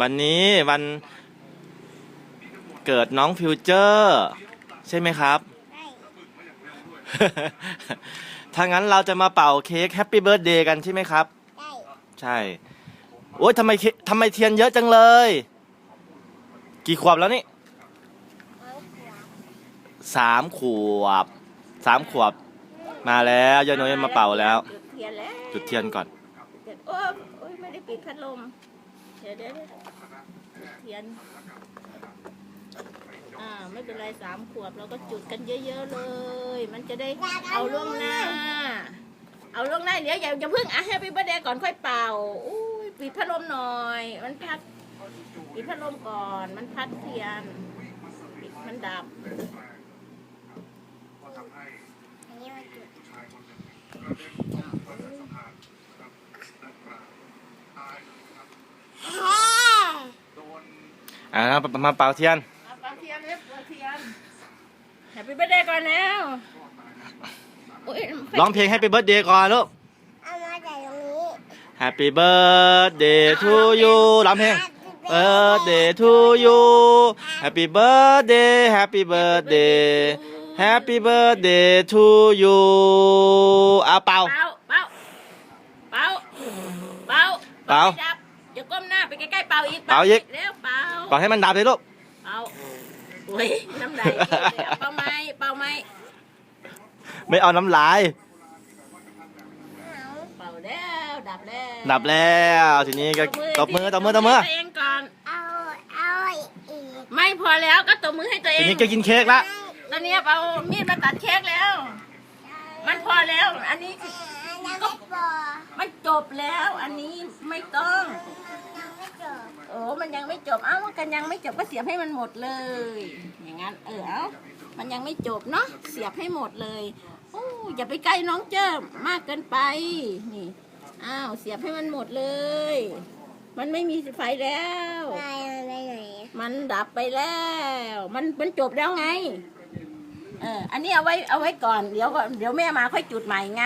วันนี้วันเกิดน้องฟิวเจอร์ ใช่ไหมครับใช่ถ้างั้นเราจะมาเป่าเค้กแฮปปี้เบิร์ดเดย์กันใช่ไหมครับ ใช่ใช่โอ๊ยทำไมเค้กทำไมเทียนเยอะจังเลย กี่ขวบแล้วนี่น้องขวบสามขวบสามขวบ มาแล้วยายน้อยมาเป่าแล้ว จุดเทียนแล้วจุดเทียนก่อนจุดโอ้โอ้ยไม่ได้ปิดพัดลม เดี๋ยวเดี๋ยวเทียนอ่าไม่เป็นไรสามขวบเราก็จุดกันเยอะ ๆเลย มันจะได้เอาล่วงหน้า เอาล่วงหน้าเดี๋ยวอย่าอย่าเพิ่งอะให้พี่เบเดย์ก่อนค่อยเป่าอุ้ยปิดพัดลมหน่อย มันพัดปิดพัดลมก่อน มันพัดเทียนปิดมันดับ อันนี้มาจุดอ่ามาเป่าเทียนเอาเป่าเทียนเร็วเป่าเทียนแฮปปี้เบเดย์ก่อนแล้วโอ้ยร้องเพลง Happy Birthday ก่อนลูก เอามาใส่ตรงนี้ Happy Birthday to you ร้องเพลง Birthday to you Happy Birthday Happy Birthday Happy Birthday to you เอาเป่า เป่าเป่าเป่าเป่าเป่าไม่ดับอย่า ก้มหน้าไปใกล้ๆเป่าอีกเป่าอีกเร็วเป่าเป่าให้มันดับเลยลูก เป่าโอ้ยน้ำลายเยอะเลยเอาเป่าไหมเป่าไหมไม่เอาน้ำลาย เป่าแล้วดับแล้วดับแล้วทีนี้ก็ตบมือตบมือตบมือให้ตัวเองก่อนเอาเอาอีกไม่พอแล้วก็ตบมือให้ตัวเอทีงนี้ก็กินเค้กละตอนนี้เอามีดมาตัดเค้กแล้ว มันพอแล้ว อันนี้คืออันนั้นไม่พอมันจบแล้ว อันนี้ไม่ต้องยังไม่จบโอ้ มันยังไม่จบ เอ้ามันกันยังไม่จบก็เสียบให้มันหมดเลย อย่างนั้น เออเอ้ามันยังไม่จบเนาะ เสียบให้หมดเลยโอ้อย่าไปใกล้น้องเจิมมากเกินไป นี่ อ้าว เสียบให้มันหมดเลย มันไม่มีไฟแล้วไปไปไหนมันดับไปแล้ว มันมันจบแล้วไง เออ อันนี้เอาไว้เอาไว้ก่อน เดี๋ยวก่อนเดี๋ยวแม่มาค่อยจุดใหม่ไง